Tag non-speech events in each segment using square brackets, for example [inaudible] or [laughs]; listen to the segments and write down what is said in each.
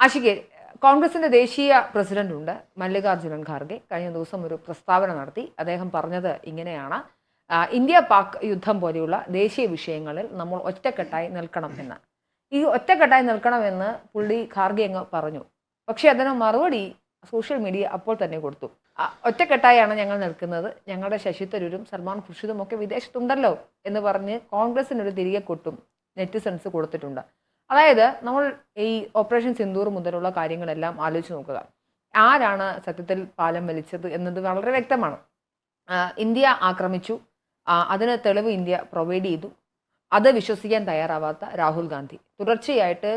ആഷികെ കോൺഗ്രസിന്റെ ദേശീയ പ്രസിഡന്റ് ഉണ്ട് മല്ലികാർജുനൻ ഖാർഗെ. കഴിഞ്ഞ ദിവസം ഒരു പ്രസ്താവന നടത്തി. അദ്ദേഹം പറഞ്ഞത് ഇങ്ങനെയാണ്. ഇന്ത്യ പാക് യുദ്ധം പോലെയുള്ള ദേശീയ വിഷയങ്ങളിൽ നമ്മൾ ഒറ്റക്കെട്ടായി നിൽക്കണം എന്ന്. ഈ ഒറ്റക്കെട്ടായി നിൽക്കണമെന്ന് പുള്ളി ഖാർഗെ അങ്ങ് പറഞ്ഞു. പക്ഷേ അതിന് മറുപടി സോഷ്യൽ മീഡിയ അപ്പോൾ തന്നെ കൊടുത്തു. ഒറ്റക്കെട്ടായാണ് ഞങ്ങൾ നിൽക്കുന്നത്. ഞങ്ങളുടെ ശശി തരൂരും സൽമാൻ ഖുർഷിദും ഒക്കെ വിദേശത്തുണ്ടല്ലോ എന്ന് പറഞ്ഞ് കോൺഗ്രസിനൊരു തിരികെ കൊട്ടും. നെറ്റിസൺസ് കൊടുത്തിട്ടുണ്ട്. അതായത് നമ്മൾ ഈ ഓപ്പറേഷൻ സിന്ദൂർ മുതലുള്ള കാര്യങ്ങളെല്ലാം ആലോചിച്ച് നോക്കുക. ആരാണ് സത്യത്തിൽ പാലം വലിച്ചത് എന്നത് വളരെ വ്യക്തമാണ്. ഇന്ത്യ ആക്രമിച്ചു. അതിന് തെളിവ് ഇന്ത്യ പ്രൊവൈഡ് ചെയ്തു. അത് വിശ്വസിക്കാൻ തയ്യാറാവാത്ത രാഹുൽ ഗാന്ധി. തുടർച്ചയായിട്ട്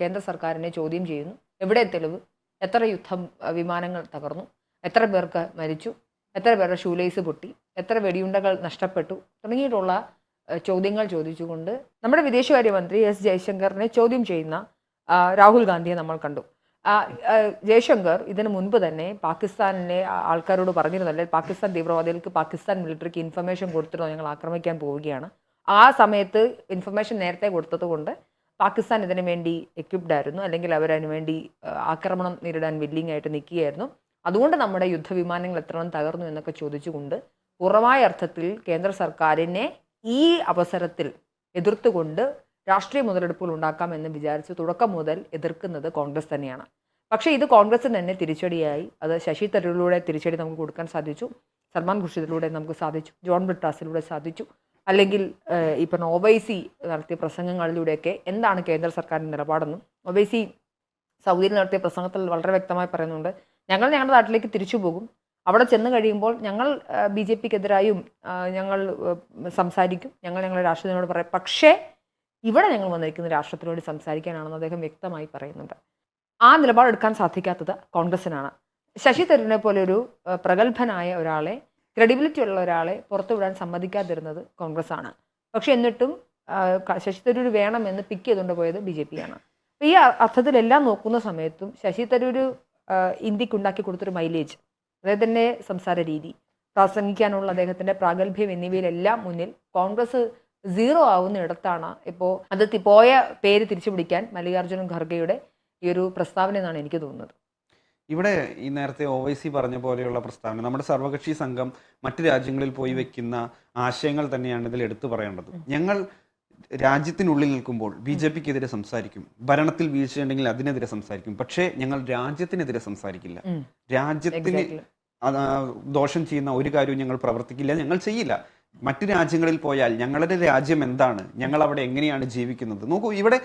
കേന്ദ്ര സർക്കാരിനെ ചോദ്യം ചെയ്യുന്നു. എവിടെ തെളിവ്? എത്ര യുദ്ധം വിമാനങ്ങൾ തകർന്നു? എത്ര പേർക്ക് മരിച്ചു? എത്ര പേരുടെ ഷൂലേസ് പൊട്ടി? എത്ര വെടിയുണ്ടകൾ നഷ്ടപ്പെട്ടു? തുടങ്ങിയിട്ടുള്ള ചോദ്യങ്ങൾ ചോദിച്ചുകൊണ്ട് നമ്മുടെ വിദേശകാര്യമന്ത്രി എസ് ജയശങ്കറിനെ ചോദ്യം ചെയ്യുന്ന രാഹുൽ ഗാന്ധിയെ നമ്മൾ കണ്ടു. ജയശങ്കർ ഇതിനു മുൻപ് തന്നെ പാകിസ്ഥാനിലെ ആൾക്കാരോട് പറഞ്ഞിരുന്നല്ലേ പാകിസ്ഥാൻ തീവ്രവാദികൾക്ക് പാകിസ്ഥാൻ മിലിറ്ററിക്ക് ഇൻഫർമേഷൻ കൊടുത്തിട്ടോ ഞങ്ങൾ ആക്രമിക്കാൻ പോവുകയാണ്. ആ സമയത്ത് ഇൻഫർമേഷൻ നേരത്തെ കൊടുത്തത് കൊണ്ട് പാകിസ്ഥാൻ ഇതിനു വേണ്ടി എക്യുപ്ഡ് ആയിരുന്നു. അല്ലെങ്കിൽ അവരതിനു വേണ്ടി ആക്രമണം നേരിടാൻ വില്ലിംഗ് ആയിട്ട് നിൽക്കുകയായിരുന്നു. അതുകൊണ്ട് നമ്മുടെ യുദ്ധവിമാനങ്ങൾ എത്രണ്ണം തകർന്നു എന്നൊക്കെ ചോദിച്ചുകൊണ്ട് കുറവായ അർത്ഥത്തിൽ കേന്ദ്ര സർക്കാരിനെ ഈ അവസരത്തിൽ എതിർത്തുകൊണ്ട് രാഷ്ട്രീയ മുതലെടുപ്പുകൾ ഉണ്ടാക്കാമെന്ന് വിചാരിച്ച് തുടക്കം മുതൽ എതിർക്കുന്നത് കോൺഗ്രസ് തന്നെയാണ്. പക്ഷേ ഇത് കോൺഗ്രസിന് തന്നെ തിരിച്ചടിയായി. അത് ശശി തരൂരിലൂടെ തിരിച്ചടി നമുക്ക് കൊടുക്കാൻ സാധിച്ചു. സൽമാൻ ഖുർഷിദിലൂടെ നമുക്ക് സാധിച്ചു. ജോൺ ബ്രിട്ടാസിലൂടെ സാധിച്ചു. അല്ലെങ്കിൽ ഇപ്പം ഒവൈസി നടത്തിയ പ്രസംഗങ്ങളിലൂടെയൊക്കെ എന്താണ് കേന്ദ്ര സർക്കാരിന്റെ നിലപാടെന്നും ഒവൈസി സൗദിയിൽ നടത്തിയ പ്രസംഗത്തിൽ വളരെ വ്യക്തമായി പറയുന്നുണ്ട് ഞങ്ങൾ ഞങ്ങളുടെ നാട്ടിലേക്ക് തിരിച്ചു പോകും. അവിടെ ചെന്ന് കഴിയുമ്പോൾ ഞങ്ങൾ ബി ജെ പിക്കെതിരായും ഞങ്ങൾ സംസാരിക്കും. ഞങ്ങൾ ഞങ്ങളുടെ രാഷ്ട്രീയത്തിനോട് പറയും. പക്ഷേ ഇവിടെ ഞങ്ങൾ വന്നിരിക്കുന്ന രാഷ്ട്രത്തിനോട് സംസാരിക്കാനാണെന്ന് അദ്ദേഹം വ്യക്തമായി പറയുന്നുണ്ട്. ആ നിലപാടെടുക്കാൻ സാധിക്കാത്തത് കോൺഗ്രസിനാണ്. ശശി തരൂരിനെ പോലെ ഒരു പ്രഗത്ഭനായ ഒരാളെ ക്രെഡിബിലിറ്റി ഉള്ള ഒരാളെ പുറത്തുവിടാൻ സമ്മതിക്കാതിരുന്നത് കോൺഗ്രസ് ആണ് പക്ഷെ എന്നിട്ടും ശശി തരൂർ വേണമെന്ന് പിക്ക് ചെയ്തുകൊണ്ട് പോയത് ബി ജെ പി ആണ് ഈ അർത്ഥത്തിലെല്ലാം നോക്കുന്ന സമയത്തും ശശി തരൂർ ഇന്ത്യയ്ക്ക് ഉണ്ടാക്കി കൊടുത്തൊരു മൈലേജ് അദ്ദേഹത്തിന്റെ സംസാര രീതി പ്രസംഗിക്കാനുള്ള അദ്ദേഹത്തിന്റെ പ്രാഗൽഭ്യം എന്നിവയിലെല്ലാം മുന്നിൽ കോൺഗ്രസ് സീറോ ആവുന്ന ഇടത്താണ് ഇപ്പോൾ അത് പോയ പേര് തിരിച്ചു പിടിക്കാൻ മല്ലികാർജുന ഖർഗെയുടെ ഈ ഒരു പ്രസ്താവന എന്നാണ് എനിക്ക് തോന്നുന്നത്. ഇവിടെ ഈ നേരത്തെ ഒ വൈ സി പറഞ്ഞ പോലെയുള്ള പ്രസ്താവന നമ്മുടെ സർവകക്ഷി സംഘം മറ്റ് രാജ്യങ്ങളിൽ പോയി വെക്കുന്ന ആശയങ്ങൾ തന്നെയാണ് ഇതിൽ എടുത്തു പറയേണ്ടത്. ഞങ്ങൾ രാജ്യത്തിനുള്ളിൽ നിൽക്കുമ്പോൾ ബി ജെ പിക്കെതിരെ സംസാരിക്കും ഭരണത്തിൽ വീഴ്ചയുണ്ടെങ്കിൽ അതിനെതിരെ സംസാരിക്കും പക്ഷേ ഞങ്ങൾ രാജ്യത്തിനെതിരെ സംസാരിക്കില്ല. രാജ്യത്തിന് ദോഷം ചെയ്യുന്ന ഒരു കാര്യവും ഞങ്ങൾ പ്രവർത്തിക്കില്ല ഞങ്ങൾ ചെയ്യില്ല. മറ്റു രാജ്യങ്ങളിൽ പോയാൽ ഞങ്ങളുടെ രാജ്യം എന്താണ്? ഞങ്ങൾ അവിടെ എങ്ങനെയാണ് ജീവിക്കുന്നത്? നോക്കൂ ഇവിടെ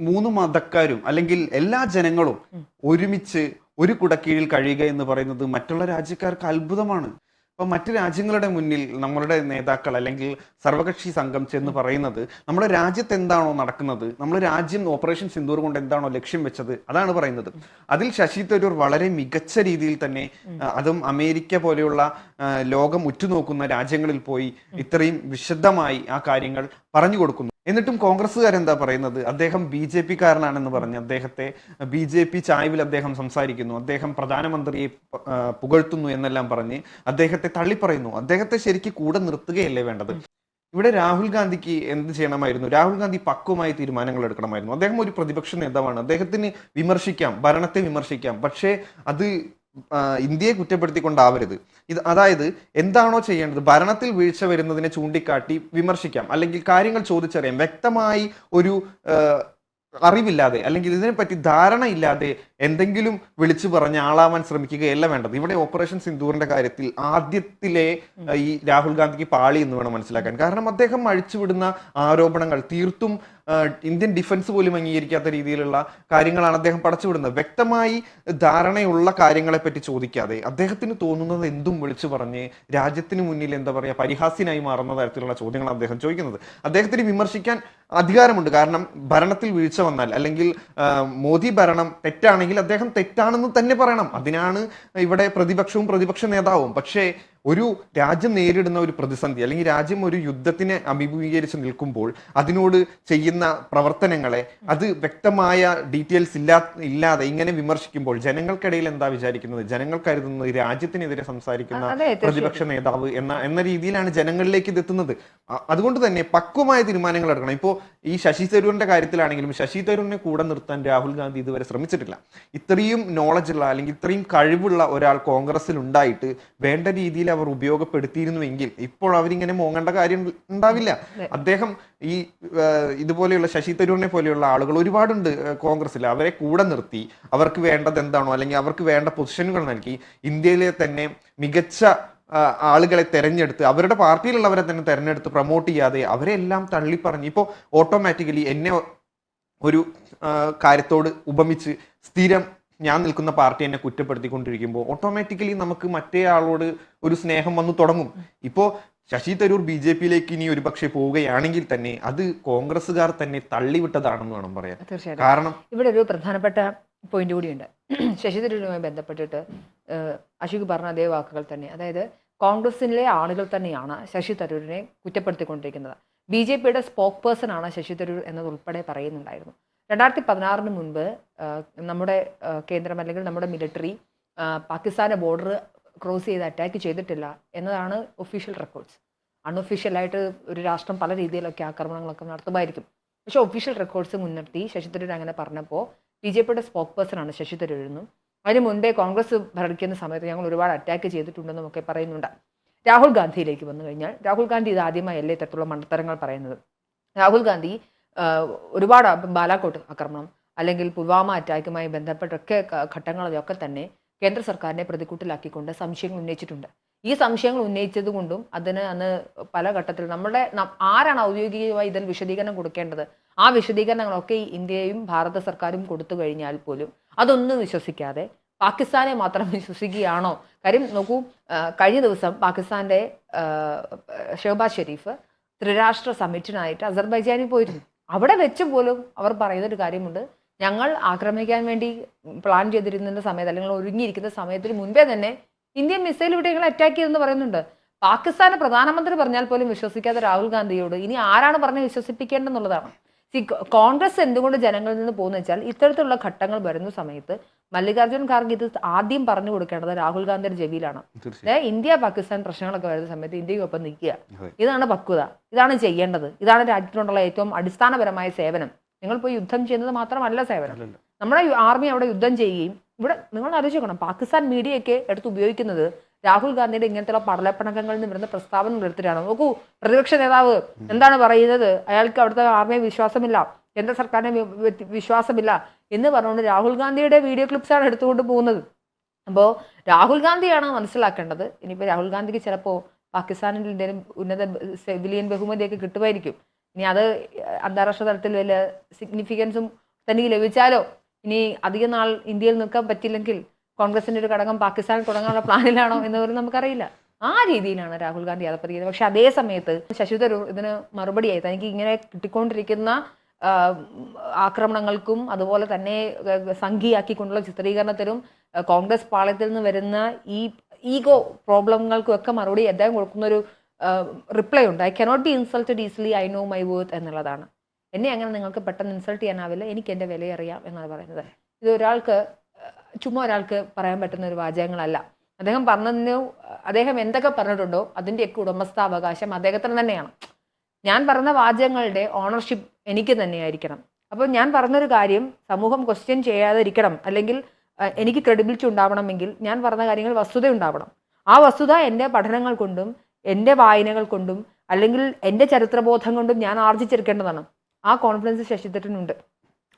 മൂന്ന് മതക്കാരും അല്ലെങ്കിൽ എല്ലാ ജനങ്ങളും ഒരുമിച്ച് ഒരു കുടക്കീഴിൽ കഴിയുക എന്ന് പറയുന്നത് മറ്റുള്ള രാജ്യക്കാർക്ക് അത്ഭുതമാണ്. അപ്പൊ മറ്റു രാജ്യങ്ങളുടെ മുന്നിൽ നമ്മളുടെ നേതാക്കൾ അല്ലെങ്കിൽ സർവകക്ഷി സംഘം ചെന്ന് പറയുന്നത് നമ്മുടെ രാജ്യത്ത് എന്താണോ നടക്കുന്നത് നമ്മുടെ രാജ്യം ഓപ്പറേഷൻ സിന്ദൂർ കൊണ്ട് എന്താണോ ലക്ഷ്യം വെച്ചത് അതാണ് പറയുന്നത്. അതിൽ ശശി തരൂർ വളരെ മികച്ച രീതിയിൽ തന്നെ അതും അമേരിക്ക പോലെയുള്ള ലോകം ഉറ്റുനോക്കുന്ന രാജ്യങ്ങളിൽ പോയി ഇത്രയും വിശദമായി ആ കാര്യങ്ങൾ പറഞ്ഞു കൊടുക്കുന്നു. എന്നിട്ടും കോൺഗ്രസ്സുകാരെന്താ പറയുന്നത്? അദ്ദേഹം ബി ജെ പി കാരനാണെന്ന് പറഞ്ഞ് അദ്ദേഹത്തെ ബി ജെ പി ചായവിൽ അദ്ദേഹം സംസാരിക്കുന്നു. അദ്ദേഹം പ്രധാനമന്ത്രിയെ പുകഴ്ത്തുന്നു എന്നെല്ലാം പറഞ്ഞ് അദ്ദേഹത്തെ തള്ളിപ്പറയുന്നു. അദ്ദേഹത്തെ ശരിക്ക് കൂടെ നിർത്തുകയല്ലേ വേണ്ടത്? ഇവിടെ രാഹുൽ ഗാന്ധിക്ക് എന്ത് ചെയ്യണമായിരുന്നു? രാഹുൽ ഗാന്ധി പക്വമായി തീരുമാനങ്ങൾ എടുക്കണമായിരുന്നു. അദ്ദേഹം ഒരു പ്രതിപക്ഷ നേതാവാണ്. അദ്ദേഹത്തിന് വിമർശിക്കാം ഭരണത്തെ വിമർശിക്കാം. പക്ഷേ അത് ഇന്ത്യയെ കുറ്റപ്പെടുത്തിക്കൊണ്ടാവരുത്. ഇത് അതായത് എന്താണോ ചെയ്യേണ്ടത് ഭരണത്തിൽ വീഴ്ച വരുന്നതിനെ ചൂണ്ടിക്കാട്ടി വിമർശിക്കാം അല്ലെങ്കിൽ കാര്യങ്ങൾ ചോദിച്ചറിയാം. വ്യക്തമായി ഒരു അറിവില്ലാതെ അല്ലെങ്കിൽ ഇതിനെപ്പറ്റി ധാരണ ഇല്ലാതെ എന്തെങ്കിലും വിളിച്ചു പറഞ്ഞ് ആളാവാൻ ശ്രമിക്കുകയല്ല വേണ്ടത്. ഇവിടെ ഓപ്പറേഷൻ സിന്ദൂറിന്റെ കാര്യത്തിൽ ആദ്യത്തിലെ ഈ രാഹുൽ ഗാന്ധിക്ക് പാളി എന്ന് വേണം മനസ്സിലാക്കാൻ. കാരണം അദ്ദേഹം അഴിച്ചുവിടുന്ന ആരോപണങ്ങൾ തീർത്തും ഇന്ത്യൻ ഡിഫൻസ് പോലും അംഗീകരിക്കാത്ത രീതിയിലുള്ള കാര്യങ്ങളാണ് അദ്ദേഹം പടച്ചുവിടുന്നത്. വ്യക്തമായി ധാരണയുള്ള കാര്യങ്ങളെ പറ്റി ചോദിക്കാതെ അദ്ദേഹത്തിന് തോന്നുന്നത് എന്തും വിളിച്ചു പറഞ്ഞ് രാജ്യത്തിന് മുന്നിൽ എന്താ പറയുക പരിഹാസ്യനായി മാറുന്ന തരത്തിലുള്ള ചോദ്യങ്ങളാണ് അദ്ദേഹം ചോദിക്കുന്നത്. അദ്ദേഹത്തിന് വിമർശിക്കാൻ അധികാരമുണ്ട്. കാരണം ഭരണത്തിൽ വീഴ്ച വന്നാൽ അല്ലെങ്കിൽ മോദി ഭരണം തെറ്റാണെങ്കിൽ അദ്ദേഹം തെറ്റാണെന്ന് തന്നെ പറയണം. അതിനാണ് ഇവിടെ പ്രതിപക്ഷവും പ്രതിപക്ഷ നേതാവും. പക്ഷേ ഒരു രാജ്യം നേരിടുന്ന ഒരു പ്രതിസന്ധി അല്ലെങ്കിൽ രാജ്യം ഒരു യുദ്ധത്തിനെ അഭിമുഖീകരിച്ച് നിൽക്കുമ്പോൾ അതിനോട് ചെയ്യുന്ന പ്രവർത്തനങ്ങളെ അത് വ്യക്തമായ ഡീറ്റെയിൽസ് ഇല്ലാ ഇല്ലാതെ ഇങ്ങനെ വിമർശിക്കുമ്പോൾ ജനങ്ങൾക്കിടയിൽ എന്താ വിചാരിക്കുന്നത്? ജനങ്ങൾ കരുതുന്നത് രാജ്യത്തിനെതിരെ സംസാരിക്കുന്ന പ്രതിപക്ഷ നേതാവ് എന്ന എന്ന രീതിയിലാണ് ജനങ്ങളിലേക്ക് ഇത് എത്തുന്നത് അതുകൊണ്ട് തന്നെ പക്വമായ തീരുമാനങ്ങൾ എടുക്കണം. ഇപ്പോൾ ഈ ശശി തരൂരിന്റെ കാര്യത്തിലാണെങ്കിലും ശശി തരൂരിനെ കൂടെ നിർത്താൻ രാഹുൽ ഗാന്ധി ഇതുവരെ ശ്രമിച്ചിട്ടില്ല. ഇത്രയും നോളജ് ഉള്ള അല്ലെങ്കിൽ ഇത്രയും കഴിവുള്ള ഒരാൾ കോൺഗ്രസിൽ ഉണ്ടായിട്ട് വേണ്ട രീതിയിൽ അവർ ഉപയോഗപ്പെടുത്തിയിരുന്നുവെങ്കിൽ ഇപ്പോൾ അവരിങ്ങനെ മോങ്ങേണ്ട കാര്യം ഉണ്ടാവില്ല. അദ്ദേഹം ഈ ഇതുപോലെയുള്ള ശശി തരൂരിനെ പോലെയുള്ള ആളുകൾ ഒരുപാടുണ്ട് കോൺഗ്രസ്സിൽ. അവരെ കൂടെ നിർത്തി അവർക്ക് വേണ്ടത് എന്താണോ അല്ലെങ്കിൽ അവർക്ക് വേണ്ട പൊസിഷനുകൾ നൽകി ഇന്ത്യയിലെ തന്നെ മികച്ച ആളുകളെ തെരഞ്ഞെടുത്ത് അവരുടെ പാർട്ടിയിലുള്ളവരെ തന്നെ തെരഞ്ഞെടുത്ത് പ്രൊമോട്ട് ചെയ്യാതെ അവരെ എല്ലാം തള്ളിപ്പറഞ്ഞ് ഇപ്പോൾ ഓട്ടോമാറ്റിക്കലി എന്നെ ഒരു കാര്യത്തോട് ഉപമിച്ച് സ്ഥിരം ഞാൻ നിൽക്കുന്ന പാർട്ടി എന്നെ കുറ്റപ്പെടുത്തിക്കൊണ്ടിരിക്കുമ്പോൾ ഓട്ടോമാറ്റിക്കലി നമുക്ക് മറ്റേ ആളോട് ഒരു സ്നേഹം വന്നു തുടങ്ങും. ഇപ്പോൾ ശശി തരൂർ ബി ജെ പിയിലേക്ക് ഇനി ഒരു പക്ഷേ പോവുകയാണെങ്കിൽ തന്നെ അത് കോൺഗ്രസ്സുകാർ തന്നെ തള്ളിവിട്ടതാണെന്ന് വേണം പറയാൻ. തീർച്ചയായിട്ടും. കാരണം ഇവിടെ ഒരു പ്രധാനപ്പെട്ട പോയിന്റ് കൂടിയുണ്ട് ശശി തരൂരുമായി ബന്ധപ്പെട്ടിട്ട് അശോക് പറഞ്ഞ അതേ വാക്കുകൾ തന്നെ. അതായത് കോൺഗ്രസിലെ ആളുകൾ തന്നെയാണ് ശശി തരൂരിനെ കുറ്റപ്പെടുത്തിക്കൊണ്ടിരിക്കുന്നത്. ബി ജെ പിയുടെ സ്പോക്ക് പേഴ്സൺ ആണ് ശശി തരൂർ എന്നതുൾപ്പെടെ പറയുന്നുണ്ടായിരുന്നു. രണ്ടായിരത്തി പതിനാറിന് മുൻപ് നമ്മുടെ കേന്ദ്രം അല്ലെങ്കിൽ നമ്മുടെ മിലിറ്ററി പാകിസ്ഥാൻ ബോർഡർ ക്രോസ് ചെയ്ത് അറ്റാക്ക് ചെയ്തിട്ടില്ല എന്നതാണ് ഒഫീഷ്യൽ റെക്കോർഡ്സ് അൺഒഫീഷ്യലായിട്ട് ഒരു രാഷ്ട്രം പല രീതിയിലൊക്കെ ആക്രമണങ്ങളൊക്കെ നടത്തുമായിരിക്കും. പക്ഷേ ഒഫീഷ്യൽ റെക്കോർഡ്സ് മുൻനിർത്തി ശശി തരൂർ അങ്ങനെ പറഞ്ഞപ്പോൾ ബി ജെ പിയുടെ സ്പോക്ക് പേഴ്സണാണ് ശശി തരൂർ എന്നും അതിന് മുൻപേ കോൺഗ്രസ് ഭരിക്കുന്ന സമയത്ത് ഞങ്ങൾ ഒരുപാട് അറ്റാക്ക് ചെയ്തിട്ടുണ്ടെന്നും ഒക്കെ പറയുന്നുണ്ട്. രാഹുൽ ഗാന്ധിയിലേക്ക് വന്നു കഴിഞ്ഞാൽ രാഹുൽ ഗാന്ധി ഇത് ആദ്യമായി അല്ലേ ഇത്തരത്തിലുള്ള മണ്ടത്തരങ്ങൾ പറയുന്നത്? രാഹുൽ ഗാന്ധി ഒരുപാട് ബാലാക്കോട്ട് ആക്രമണം അല്ലെങ്കിൽ പുൽവാമ അറ്റാക്കുമായി ബന്ധപ്പെട്ടൊക്കെ ഘട്ടങ്ങളിലൊക്കെ തന്നെ കേന്ദ്ര സർക്കാരിനെ പ്രതിക്കൂട്ടിലാക്കിക്കൊണ്ട് സംശയങ്ങൾ ഉന്നയിച്ചിട്ടുണ്ട്. ഈ സംശയങ്ങൾ ഉന്നയിച്ചത് കൊണ്ടും അതിന് അന്ന് പല ഘട്ടത്തിൽ നമ്മുടെ ആരാണ് ഔദ്യോഗികമായി ഇതിൽ വിശദീകരണം കൊടുക്കേണ്ടത്? ആ വിശദീകരണങ്ങളൊക്കെ ഇന്ത്യയും ഭാരത സർക്കാരും കൊടുത്തു കഴിഞ്ഞാൽ പോലും അതൊന്നും വിശ്വസിക്കാതെ പാകിസ്ഥാനെ മാത്രം [laughs] വിശ്വസിക്കുകയാണോ? കാര്യം നോക്കൂ കഴിഞ്ഞ ദിവസം പാകിസ്ഥാന്റെ ഷെഹബാസ് ഷെരീഫ് ത്രിരാഷ്ട്ര സമ്മിറ്റിനായിട്ട് അസർബൈജാനിൽ പോയിരുന്നു. അവിടെ വെച്ച് പോലും അവർ പറയുന്ന ഒരു കാര്യമുണ്ട്. ഞങ്ങൾ ആക്രമിക്കാൻ വേണ്ടി പ്ലാൻ ചെയ്തിരുന്ന സമയത്ത് അല്ലെങ്കിൽ ഒരുങ്ങിയിരിക്കുന്ന സമയത്തിന് മുൻപേ തന്നെ ഇന്ത്യൻ മിസൈൽ ഇവിടെ ഞങ്ങൾ അറ്റാക്ക് ചെയ്തെന്ന് പറയുന്നുണ്ട്. പാകിസ്ഥാന് പ്രധാനമന്ത്രി പറഞ്ഞാൽ പോലും വിശ്വസിക്കാത്ത രാഹുൽ ഗാന്ധിയോട് ഇനി ആരാണ് പറഞ്ഞ് വിശ്വസിപ്പിക്കേണ്ടെന്നുള്ളതാണ് സി കോൺഗ്രസ് എന്തുകൊണ്ട് ജനങ്ങളിൽ നിന്ന് പോകുന്ന വെച്ചാൽ ഇത്തരത്തിലുള്ള ഘട്ടങ്ങൾ വരുന്ന സമയത്ത് മല്ലികാർജുൻ ഖാർഗെ ഇത് ആദ്യം പറഞ്ഞു കൊടുക്കേണ്ടത് രാഹുൽ ഗാന്ധിയുടെ ജവിയിലാണ്. ഇന്ത്യ പാകിസ്ഥാൻ പ്രശ്നങ്ങളൊക്കെ വരുന്ന സമയത്ത് ഇന്ത്യക്കൊപ്പം നിൽക്കുക. ഇതാണ് പക്വത. ഇതാണ് ചെയ്യേണ്ടത്. ഇതാണ് രാജ്യത്തിനോടുള്ള ഏറ്റവും അടിസ്ഥാനപരമായ സേവനം. നിങ്ങൾ പോയി യുദ്ധം ചെയ്യുന്നത് മാത്രമല്ല സേവനം. നമ്മുടെ ആർമി അവിടെ യുദ്ധം ചെയ്യുകയും ഇവിടെ നിങ്ങൾ ആലോചിക്കണം പാകിസ്ഥാൻ മീഡിയയൊക്കെ എടുത്ത് ഉപയോഗിക്കുന്നത് രാഹുൽ ഗാന്ധിയുടെ ഇങ്ങനത്തെ പടലപ്പണക്കങ്ങളിൽ നിന്ന് വരുന്ന പ്രസ്താവന എടുത്തിട്ടാണ് നോക്കൂ പ്രതിപക്ഷ നേതാവ് എന്താണ് പറയുന്നത്? അയാൾക്ക് അവിടുത്തെ ആർമിയെ വിശ്വാസമില്ല കേന്ദ്ര സർക്കാരിനെ വിശ്വാസമില്ല എന്ന് പറഞ്ഞുകൊണ്ട് രാഹുൽ ഗാന്ധിയുടെ വീഡിയോ ക്ലിപ്സാണ് എടുത്തുകൊണ്ട് പോകുന്നത്. അപ്പോൾ രാഹുൽ ഗാന്ധിയാണ് മനസ്സിലാക്കേണ്ടത്. ഇനിയിപ്പോൾ രാഹുൽ ഗാന്ധിക്ക് ചിലപ്പോൾ പാകിസ്ഥാനിൽ എന്തെങ്കിലും ഉന്നത സിവിലിയൻ ബഹുമതിയൊക്കെ കിട്ടുമായിരിക്കും. ഇനി അത് അന്താരാഷ്ട്ര തലത്തിൽ വല്ല സിഗ്നിഫിക്കൻസും തനിക്ക് ലഭിച്ചാലോ? ഇനി അധികം നാൾ ഇന്ത്യയിൽ നിൽക്കാൻ പറ്റില്ലെങ്കിൽ കോൺഗ്രസിന്റെ ഒരു ഘടകം പാകിസ്ഥാനിൽ തുടങ്ങാനുള്ള പ്ലാനിലാണോ എന്ന് പോലും നമുക്കറിയില്ല. ആ രീതിയിലാണ് രാഹുൽ ഗാന്ധി അതപ്പതിക്കുന്നത് പക്ഷെ അതേ സമയത്ത് ശശി തരൂർ ഇതിന് മറുപടിയായി തനിക്ക് ഇങ്ങനെ കിട്ടിക്കൊണ്ടിരിക്കുന്ന ആക്രമണങ്ങൾക്കും അതുപോലെ തന്നെ സംഘിയാക്കിക്കൊണ്ടുള്ള ചിത്രീകരണത്തിനും കോൺഗ്രസ് പാളയത്തിൽ നിന്ന് വരുന്ന ഈ ഈഗോ പ്രോബ്ലങ്ങൾക്കും ഒക്കെ മറുപടി അദ്ദേഹം കൊടുക്കുന്ന ഒരു റിപ്ലൈ ഉണ്ട്. I cannot be insulted easily I know my worth എന്നുള്ളതാണ്. എന്നെ അങ്ങനെ നിങ്ങൾക്ക് പെട്ടെന്ന് ഇൻസൾട്ട് ചെയ്യാനാവില്ല. എനിക്ക് എന്റെ വിലയറിയാം എന്നാണ് പറയുന്നത്. ഇത് ഒരാൾക്ക് ചുമ്മാ ഒരാൾക്ക് പറയാൻ പറ്റുന്ന ഒരു വാചകങ്ങളല്ല. അദ്ദേഹം പറഞ്ഞതിന് അദ്ദേഹം എന്തൊക്കെ പറഞ്ഞിട്ടുണ്ടോ അതിന്റെയൊക്കെ ഉടമസ്ഥാവകാശം അദ്ദേഹത്തിന് തന്നെയാണ്. ഞാൻ പറഞ്ഞ വാചകങ്ങളുടെ ഓണർഷിപ്പ് എനിക്ക് തന്നെയായിരിക്കണം. അപ്പോൾ ഞാൻ പറഞ്ഞൊരു കാര്യം സമൂഹം ക്വസ്റ്റ്യൻ ചെയ്യാതിരിക്കണം. അല്ലെങ്കിൽ എനിക്ക് ക്രെഡിബിലിറ്റി ഉണ്ടാവണമെങ്കിൽ ഞാൻ പറഞ്ഞ കാര്യങ്ങൾ വസ്തുത ഉണ്ടാവണം. ആ വസ്തുത എന്റെ പഠനങ്ങൾ കൊണ്ടും എന്റെ വായനകൾ കൊണ്ടും അല്ലെങ്കിൽ എന്റെ ചരിത്രബോധം കൊണ്ടും ഞാൻ ആർജിച്ചെടുക്കേണ്ടതാണ്. ആ കോൺഫിഡൻസ് ശശിധരനുണ്ട്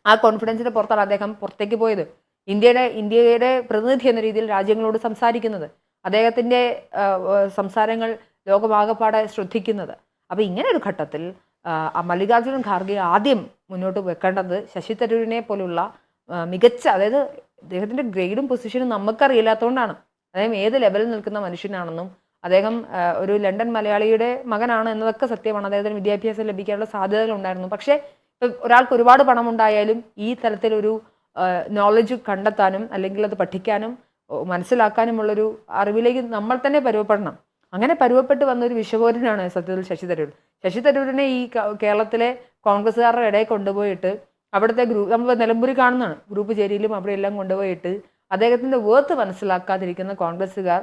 ആ കോൺഫിഡൻസിന്റെ പുറത്താണ് അദ്ദേഹം പുറത്തേക്ക് പോയത്. ഇന്ത്യയുടെ ഇന്ത്യയുടെ പ്രതിനിധി എന്ന രീതിയിൽ രാജ്യങ്ങളോട് സംസാരിക്കുന്നത് ആ, സംസാരങ്ങൾ ലോകമാകപ്പാടെ ശ്രദ്ധിക്കുന്നത്. അപ്പോൾ ഇങ്ങനെ ഒരു ഘട്ടത്തിൽ മല്ലികാർജുനൻ ഖാർഗെ ആദ്യം മുന്നോട്ട് വെക്കേണ്ടത് ശശി തരൂരിനെ പോലുള്ള മികച്ച അതായത് അദ്ദേഹത്തിന്റെ ഗ്രേഡും പൊസിഷനും നമുക്കറിയില്ലാത്തതുകൊണ്ടാണ് അദ്ദേഹം ഏത് ലെവലിൽ നിൽക്കുന്ന മനുഷ്യനാണെന്നും അദ്ദേഹം ഒരു ലണ്ടൻ മലയാളിയുടെ മകനാണ് എന്നതൊക്കെ സത്യമാണ്. അദ്ദേഹത്തിന് വിദ്യാഭ്യാസം ലഭിക്കാനുള്ള സാധ്യതകൾ ഉണ്ടായിരുന്നു പക്ഷേ ഒരാൾക്ക് ഒരുപാട് പണമുണ്ടായാലും ഈ തരത്തിലൊരു നോളജ് കണ്ടെത്താനും അല്ലെങ്കിൽ അത് പഠിക്കാനും മനസ്സിലാക്കാനുമുള്ളൊരു അറിവിലേക്ക് നമ്മൾ തന്നെ പരുവപ്പെടണം. അങ്ങനെ പരുവപ്പെട്ട് വന്ന ഒരു വിശ്വപൗരനാണ് സത്യത്തിൽ ശശി തരൂർ. ശശി തരൂരിനെ ഈ കേരളത്തിലെ കോൺഗ്രസ്സുകാരുടെ ഇടയിൽ കൊണ്ടുപോയിട്ട് അവിടുത്തെ ഗ്രൂപ്പ് നമ്മൾ നിലമ്പൂരി കാണുന്നതാണ്. ഗ്രൂപ്പ് ചേരിയിലും അവിടെ എല്ലാം കൊണ്ടുപോയിട്ട് അദ്ദേഹത്തിന്റെ വേർത്ത് മനസ്സിലാക്കാതിരിക്കുന്ന കോൺഗ്രസ്സുകാർ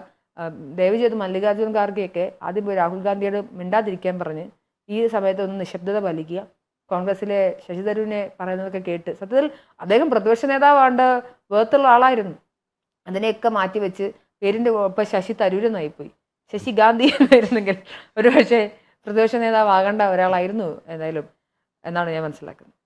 ദയവ് ചെയ്ത് ഖാർഗെയൊക്കെ ആദ്യം രാഹുൽ ഗാന്ധിയോട് മിണ്ടാതിരിക്കാൻ പറഞ്ഞ് ഈ സമയത്ത് ഒന്ന് നിശബ്ദത പാലിക്കുക. കോൺഗ്രസിലെ ശശി തരൂരിനെ പറയുന്നതൊക്കെ കേട്ട് സത്യത്തിൽ അദ്ദേഹം പ്രതിപക്ഷ നേതാവാണ്ട് വേർത്തുള്ള ആളായിരുന്നു. അതിനെയൊക്കെ മാറ്റിവെച്ച് പേരിന്റെ ഇപ്പം ശശി തരൂരെന്നായിപ്പോയി ശശി ഗാന്ധി എന്നായിരുന്നെങ്കിൽ ഒരുപക്ഷെ പ്രതിപക്ഷ നേതാവാകേണ്ട ഒരാളായിരുന്നു എന്തായാലും എന്നാണ് ഞാൻ മനസ്സിലാക്കുന്നത്.